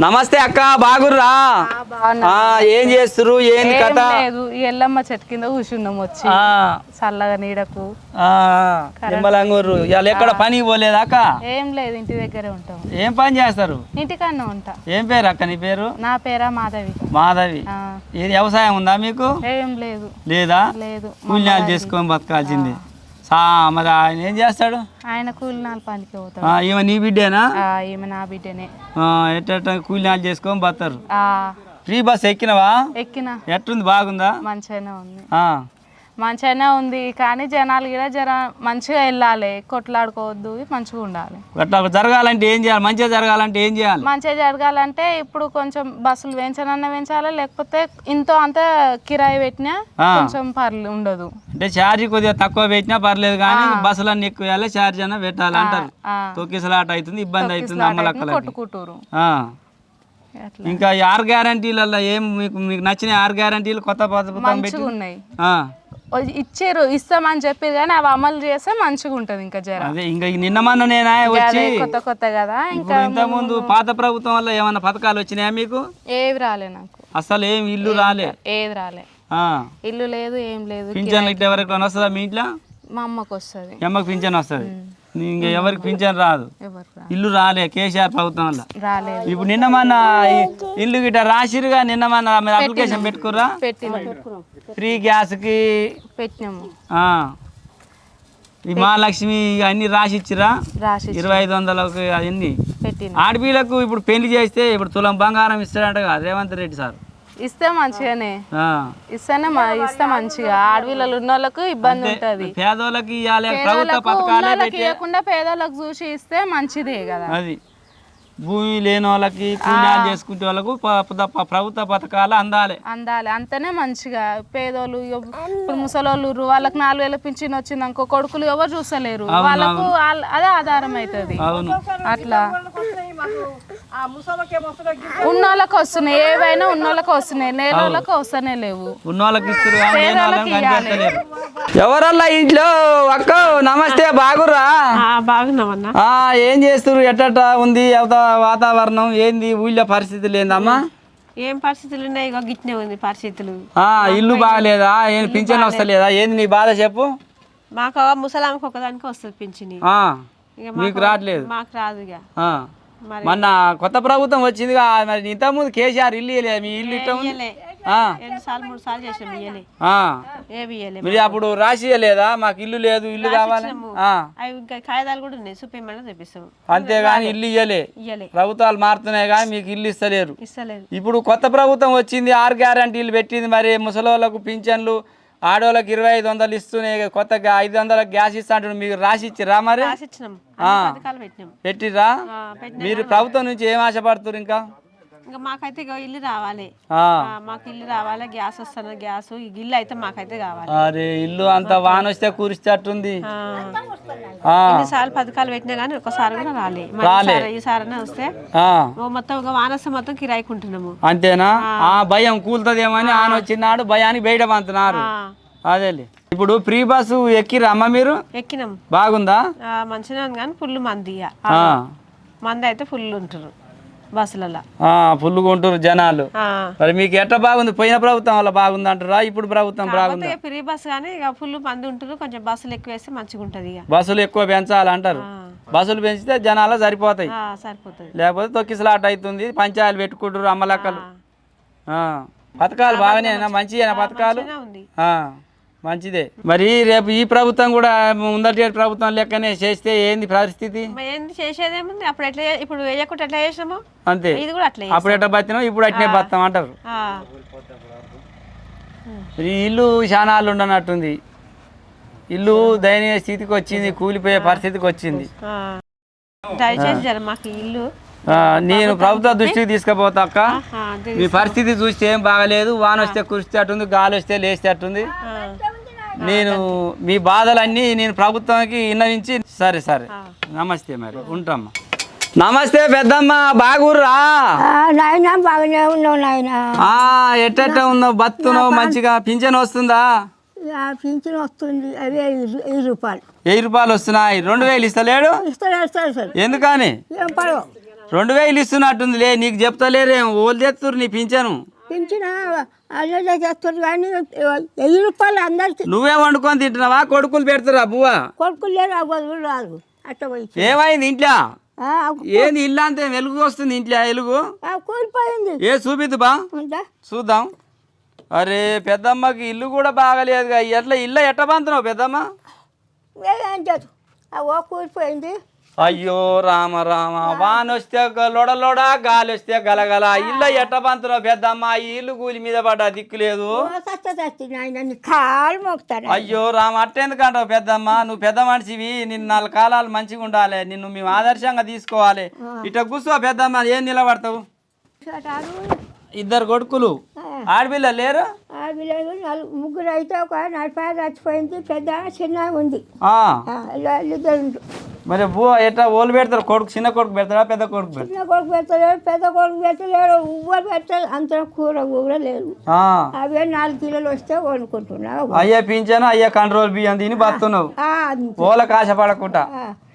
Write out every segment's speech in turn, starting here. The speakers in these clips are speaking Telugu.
నమస్తే అక్క బాగుర్రా? ఏం చేస్తురు ఏం కథ? ఎల్లమ్మ చెట్టు కింద కూర్చున్నాం వచ్చి. చల్లగా నీడకు. ఆ, నిమ్మలంగూరు ఇవాళ ఎక్కడ పనికి పోలేదా అక్క? ఏం లేదు ఇంటి దగ్గరే ఉంటాం. ఏం పని చేస్తారు? ఇంటికన్నా ఉంటా. ఏం పేరు అక్క నీ పేరు? నా పేరా మాధవి. మాధవి. ఏది వ్యవసాయం ఉందా మీకు? ఏం లేదు. లేదా? లేదు కూలినాలు చేసుకొని బతకాల్సింది. మరి ఆయన ఏం చేస్తాడు? ఆయన కూలినాలు పనికి పోతాడు. ఈమె నీ బిడ్డేనా? ఆ, ఈమె నా బిడ్డనే. ఆ, ఎట్ట కూలినాలు చేసుకొని బతారు? ఆ, ఫ్రీ బస్ ఎక్కినవా? ఎక్కిన. ఎట్టుంది? బాగుందా? మంచిగానే ఉంది. ఆ, మంచిగానే ఉంది కానీ జనాలు కూడా జర మంచిగా వెళ్ళాలి కొట్లాడుకోవద్దు మంచిగా ఉండాలి. అట్లా జరగాలంటే ఏం చేయాలి? మంచిగా జరగాలంటే ఏం చేయాలి? మంచిగా జరగాలంటే ఇప్పుడు కొంచెం బస్సులు పెంచనన్నా పెంచాలి లేకపోతే ఇంతో అంత కిరాయి పెట్టినా. కొంచెం పర్లు ఉండదు. అంటే ఛార్జీ కొద్దిగా తక్కువ పెట్టినా పర్లేదు కానీ బస్సులన్నీ ఎక్కువ వేయాలి ఛార్జ్ అన్న పెట్టాలి అంటారు. తొక్కిసలాట అవుతుంది ఇబ్బంది అవుతుంది కొట్టుకుంటారు. ఇంకా ఆరు గ్యారంటీలలో ఏం మీకు మీకు నచ్చిన ఆరు గ్యారంటీలు కొత్త పథకం పెట్టి? ఉన్నాయి. ఇచ్చారు ఇస్తామని చెప్పారు కానీ అవి అమలు చేస్తే మంచిగా ఉంటది ఇంకా జర. అదే ఇంకా నిన్న మొన్న నేనా వచ్చి కొత్త కొత్త కదా ఇంకా ఇంత ముందు పాత ప్రభుత్వం వల్ల ఏమైనా పథకాలు వచ్చినాయా మీకు? ఏవి రాలే నాకు. అసలు ఏం ఇల్లు రాలే. ఏది రాలే. ఇల్లు లేదు ఏం లేదు పింఛన్ ఎవరికి వస్తుందా మీ ఇంట్లో? మా అమ్మకు వస్తుంది. ఎమ్మకి పింఛన్ వస్తుంది. ఇంకా ఎవరికి పింఛన్ రాదు. ఇల్లు రాలే కేసీఆర్ ప్రభుత్వం వల్ల. ఇప్పుడు నిన్న మన ఇల్లు గిట్ట రాసిరుగా నిన్న మన మీరు అప్లికేషన్ పెట్టుకుర్రా? ఫ్రీ గ్యాస్కి. ఈ మహాలక్ష్మి అన్ని రాసి ఇచ్చిరా ఇరవై ఐదు వందలకు అవన్నీ ఆడపిల్లకు ఇప్పుడు పెళ్ళి చేస్తే ఇప్పుడు తులం బంగారం ఇస్తాడంట రేవంత్ రెడ్డి సార్. ఇస్తే మంచిగానే. ఆ. ఇస్తేనే మ- ఇస్తే మంచిగా. ఆడపిల్లలు ఉన్న వాళ్ళకు ఇబ్బంది ఉంటది. పేదోళ్ళకి ఇవ్వకుండా పేదోళ్ళకి చూసి ఇస్తే మంచిదే కదా. అది. భూమి లేని వాళ్ళకి పుణ్యాలు చేసుకుంటే వాళ్ళకు ప్రభుత్వ పథకాలు అందాలి. అందాలి. అంతనే మంచిగా. పేదోళ్ళు ఇప్పుడు ముసలోళ్ళు వాళ్ళకి నాలుగు వేల పింఛన్ వచ్చింది అనుకో కొడుకులు ఎవరు చూస్తలేరు. వాళ్ళకు అదే ఆధారం అవుతుంది. అవును. అట్లా. ఉన్నోళ్ళకి వస్తున్నాయి. ఏవైనా ఉన్నోళ్ళకి వస్తున్నాయి. లేని వాళ్ళకి వస్తూనే లేవు. ఎవరల్లా ఇంట్లో? అక్క నమస్తే బాగుర్రా? బాగున్నామన్నా ఆ, ఏం చేస్తారు ఎట్టట ఉంది అవత వాతావరణం? ఏంది? ఊళ్ళో పరిస్థితులు ఏందమ్మా? ఏం పరిస్థితులు ఉన్నాయి? ఇగో గిట్నే ఉంది పరిస్థితులు. ఆ, ఇల్లు బాగలేదా? ఏం పింఛన్ వస్తలేదా? ఏంది నీ బాధ చెప్పు. మాకు ఒక ముసలాంకి ఒకదానికి వస్తుంది పింఛని. మీకు రావట్లేదు. మాకు రాదు ఇక మొన్న కొత్త ప్రభుత్వం వచ్చిందిగా మరి ఇంతకుముందు కేసీఆర్ ఇల్లు ఇయ్యలే మీ ఇల్లు ఇయ్యలే. మీరు అప్పుడు రాసి ఇయ్యలేదా? మాకు ఇల్లు లేదు ఇల్లు కావాలి కాగితాలు కూడా ఉన్నాయి చూపించమని చూపిస్తాం అంతేగాని ఇల్లు ఇయ్యలే. ప్రభుత్వాలు మారుతున్నాయి కానీ మీకు ఇల్లు ఇస్తలేరు. ఇప్పుడు కొత్త ప్రభుత్వం వచ్చింది ఆరు గ్యారంటీలు పెట్టింది మరి ముసలోళ్ళకు పింఛన్లు ఆడోళ్ళకి ఇరవై ఐదు వందలు ఇస్తున్నాయి కొత్తగా ఐదు వందలకు గ్యాస్ ఇస్తా అంటారు మీకు రాసి ఇచ్చిరా మరి? పెట్టిరా మీరు ప్రభుత్వం నుంచి ఏం ఆశపడుతున్నారు ఇంకా? ఇంకా మాకైతే ఇగో ఇల్లు రావాలి. ఆ. మాకు ఇల్లు రావాలి గ్యాస్ వస్తాను గ్యాస్ ఈ ఇల్లు అయితే మాకైతే కావాలి. అరే ఇల్లు అంత వాన వస్తే ఆ. ఆ, ఎన్నిసార్లు పథకాలు పెట్టినా కానీ ఒకసారి కూడా రాలే. మరి రాలే. ఈసారి- ఈసారినే వస్తే ఆ, ఓ మొత్తం ఒక వానస్తే మొత్తం కిరాయికుంటున్నాము. అంతేనా? ఆ. భయం కూలుతుందేమని ఆన వచ్చినాడు భయానికి బయట పంతున్నారు. ఆ, అదేలే. ఇప్పుడు ఫ్రీ బస్సు ఎక్కిరా అమ్మ మీరు? ఎక్కినాం. బాగుందా? మంచిగా ఉంది కానీ ఫుల్ మంది ఇక. ఆ, మంది అయితే ఫుల్ ఉంటారు బస్సులలో ఆ, ఫుల్గా ఉంటారు జనాలు. మరి మీకు ఎట్లా బాగుంది? పోయిన ప్రభుత్వం వల్ల బాగుంది అంటారా ఇప్పుడు ప్రభుత్వం బాగుంది? ఫ్రీ బస్ కానీ ఇక ఫుల్ మంది ఉంటారు కొంచెం బస్సులు ఎక్కువ వేస్తే మంచిగా ఉంటుంది ఇక. బస్సులు ఎక్కువ పెంచాలంటారు. బస్సులు పెంచితే జనాలు సరిపోతాయి. ఆ, సరిపోతుంది లేకపోతే తొక్కిసలాట అవుతుంది. పంచాయలు పెట్టుకుంటారు అమ్మలక్కలు. పథకాలు బాగానేనా మంచిగా పథకాలు. మంచిదే. మరి రేపు ఈ ప్రభుత్వం కూడా ముందటి ప్రభుత్వం లెక్కనే చేస్తే ఏంది పరిస్థితి? ఏంది చేసేదేముంది? అప్పుడు ఎట్లా ఇప్పుడు వేయకుండా ఎట్లా చేసినాము? అంతే. ఇది కూడా అట్లే అప్పుడు ఎట్లా బతినాం ఇప్పుడు అట్నే బతాం అంటారు. ఇల్లు శానాలు ఉండనట్టుంది. ఇల్లు దయనీయ స్థితికి వచ్చింది కూలిపోయే పరిస్థితికి వచ్చింది. దయచేసి మాకు ఇల్లు నేను ప్రభుత్వ దృష్టికి తీసుకుపోతా అక్క. మీ పరిస్థితి చూస్తే ఏం బాగలేదు. వాన వస్తే కురిస్తే అట్టుంది గాలి వస్తే లేస్తే అట్టుంది ఆ. నేను మీ బాధలన్నీ నేను ప్రభుత్వానికి విన్నవించి సరే సరే. నమస్తే మరి ఉంటామ్మా నమస్తే పెద్దమ్మ బాగుర్రా? నాయన బాగానే ఉన్నావు నాయన. ఆ ఎట్టెట్ట ఉన్నావు? బతున్నావు మంచిగా పింఛన్ వస్తుందా? పింఛన్ వస్తుంది. అదే ఐదు రూపాయలు. వెయ్యి రూపాయలు వస్తున్నాయి. రెండు వేలు ఇస్తలేడు? ఎందుకని? రెండు వేలు ఇస్తున్నట్టుంది. లే నీకు చెప్తలేరేం ఓళ్ళు తెస్తురు నీ పింఛను. పింఛన్ అల్లే చేస్తారు కానీ వెయ్యి రూపాయలు అందరికి. నువ్వే వండుకొని తింటున్నావా? కొడుకులు పెడుతురా బువ్వ? కొడుకులు లేరు ఆ రాదు. అట్ట పోయి ఏమైంది ఇంట్లో? ఏంది ఇల్లు అంతే వెలుగు వస్తుంది ఇంట్లో వెలుగు? కూలిపోయింది. ఏ చూపిద్దు బా. చూద్దాం. అరే పెద్దమ్మకి ఇల్లు కూడా బాగలేదుగా. ఎట్లా ఇల్లు ఎట్ట పంతున్నావు పెద్దమ్మ? కూలిపోయింది. అయ్యో రామ రామ వాన వస్తే గ- లొడ లొడ గాలి వస్తే గలగల ఇల్లు ఎట్ట పంతున్నావు పెద్దమ్మ ఇల్లు కూలి మీద పడ్డా దిక్కు లేదు. ఓ సస్త సస్తి నాయన నీ కాలు మోగుతాను అయ్యో రామ అట్టెందుకు అంటావు పెద్దమ్మ? నువ్వు పెద్ద మనిషివి నిన్ను నాలుగు కాలాలు మంచిగా ఉండాలి. నిన్ను మేము ఆదర్శంగా తీసుకోవాలి. ఇట్ట కూర్చో పెద్దమ్మ ఏం నిలబడతావు? ఇద్దరు కొడుకులు. ఆడపిల్ల లేరు? ఆ వీళ్ళు నలుగు ముగ్గురు అయితే ఒక నలభై చచ్చిపోయింది పెద్ద చిన్న ఉంది. మరి బో ఎట్లా ఓలు పెడతారు? కొడుకు చిన్న కొడుకు పెడతారా పెద్ద కొడుకు పెడతారు? చిన్న కొడుకు పెట్టలేడు పెద్ద కొడుకు పెట్టలేడు ఉవ్వరు పెట్టలేదు అంత కూర కూడా లేదు. అవే నాలుగు కిలోలు వస్తే వండుకుంటున్నావు. అయ్యే పింఛను అయ్యే కంట్రోల్ బియ్యం తిని బతున్నావు ఆశపడకుండా. ఆ, అవి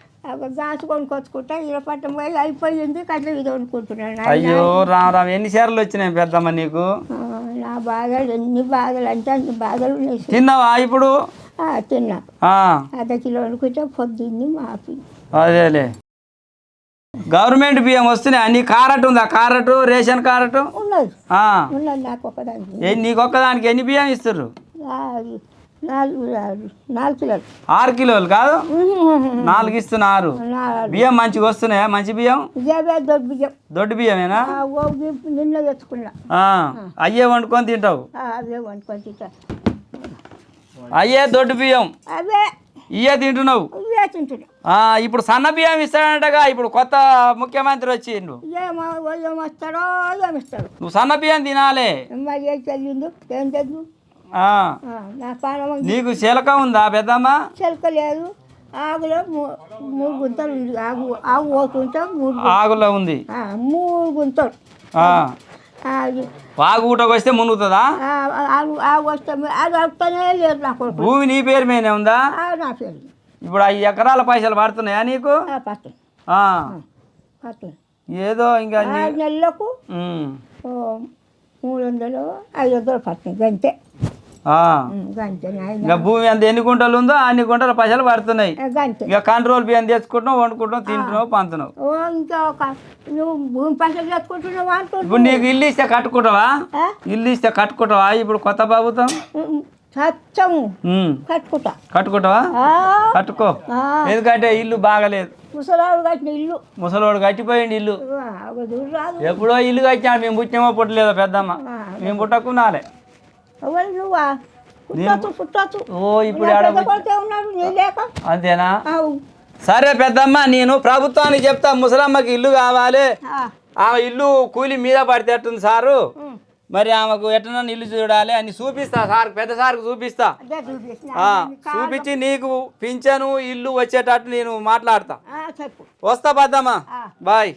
గాసు కొనుక్కొచ్చుకుంటా ఇలా పట్టం పోయి అయిపోయింది కట్ల ఇది వండుకుంటున్నాను. అయ్యో రామ్ రామ్ ఎన్ని సార్లు వచ్చినాయి పెద్దమ్మ నీకు? నా బాధలు ఎన్ని బాధలు అంటే అన్ని బాధలు తిన్నావా ఇప్పుడు? తిన్నా. అర్ధ కిలో వండుకుంటే పొద్దున్నే మాపి అదేలే. గవర్నమెంట్ బియ్యం వస్తున్నాయి అన్ని కారట్ ఉందా కారట్ రేషన్ కారట్? ఉన్నది. ఉన్నది నాకు ఒక్కదానికి ఎన్ని బియ్యం ఇస్తారు ఆరు కిలోలు కాదు? నాలుగు ఇస్తున్నారు బియ్యం మంచిగా వస్తున్నాయా? మంచి బియ్యం? దొడ్డు బియ్యం. దొడ్డు బియ్యమేనా? నిన్న తెచ్చుకున్నా. అయ్యే వండుకొని తింటావు. అయ్యే దొడ్డు బియ్యం. అవే ఇయ్యే తింటున్నావు. ఇప్పుడు సన్న బియ్యం ఇస్తాడంటగా ఇప్పుడు కొత్త ముఖ్యమంత్రి వచ్చిండు. నువ్వు సన్న బియ్యం తినాలే. నీకు చిలక ఉందా పెద్దమ్మ? చెలక లేదు. ఆగులో మూడు గుంతలు ఆగు ఆగు పోతుంటే మూడు ఆగులో ఉంది. మూడు గుంతలు. ఆగు. ఊటకు వస్తే మునుగుతుందా? ఆ, ఆగు వస్తే లేదు నా కొడుకు. భూమి నీ పేరు మీదనే ఉందా? నా పేరు. ఇప్పుడు ఐదు ఎకరాల పైసలు పడుతున్నాయా నీకు? ఏదో ఇంకా నీ- ఆరు నెలలకు ఉమ్, ఓ, మూడు వందలు ఐదు వందలు గంతే నాయన ఇంకా భూమి ఎంత ఎన్ని గుంటలు ఉందో అన్ని గుంటల పైసలు పడుతున్నాయి. ఇక కంట్రోల్ బియ్యం తెచ్చుకుంటున్నావు వండుకుంటున్నావు తింటున్నావు పంతున్నావు ఇప్పుడు నీకు ఇల్లు ఇస్తే కట్టుకుంటావా? ఇల్లు ఇస్తే కట్టుకుంటావా? ఇప్పుడు కొత్త ప్రభుత్వం? సత్యము. కట్టుకుంటా. కట్టుకుంటావా? కట్టుకో. ఎందుకంటే ఇల్లు బాగలేదు. ముసలాడు కట్టిన ఇల్లు. ముసలోడు కట్టిపోయింది ఇల్లు. ఎప్పుడో ఇల్లు కట్టినాడు మేము పుట్టినమో పుట్టలేదో పెద్దమ్మ. మేము పుట్టకున్నాలే ఎవరు నువ్వా? పుట్టచ్చు పుట్టచ్చు ఓ ఇప్పుడు నీ లేక? అంతేనా. సరే పెద్దమ్మ నేను ప్రభుత్వానికి చెప్తా ముసలమ్మకి ఇల్లు కావాలి. ఆ, ఆమె ఇల్లు కూలి మీద పడితే ఎట్టుంది సారు? మరి ఆమెకు ఎట్లా ఇల్లు చూడాలి అని చూపిస్తా సార్ పెద్ద సార్కి చూపిస్తా. చూపించి నీకు పింఛను ఇల్లు వచ్చేటట్టు నేను మాట్లాడతా. వస్తా పెద్దమ్మ. బాయ్.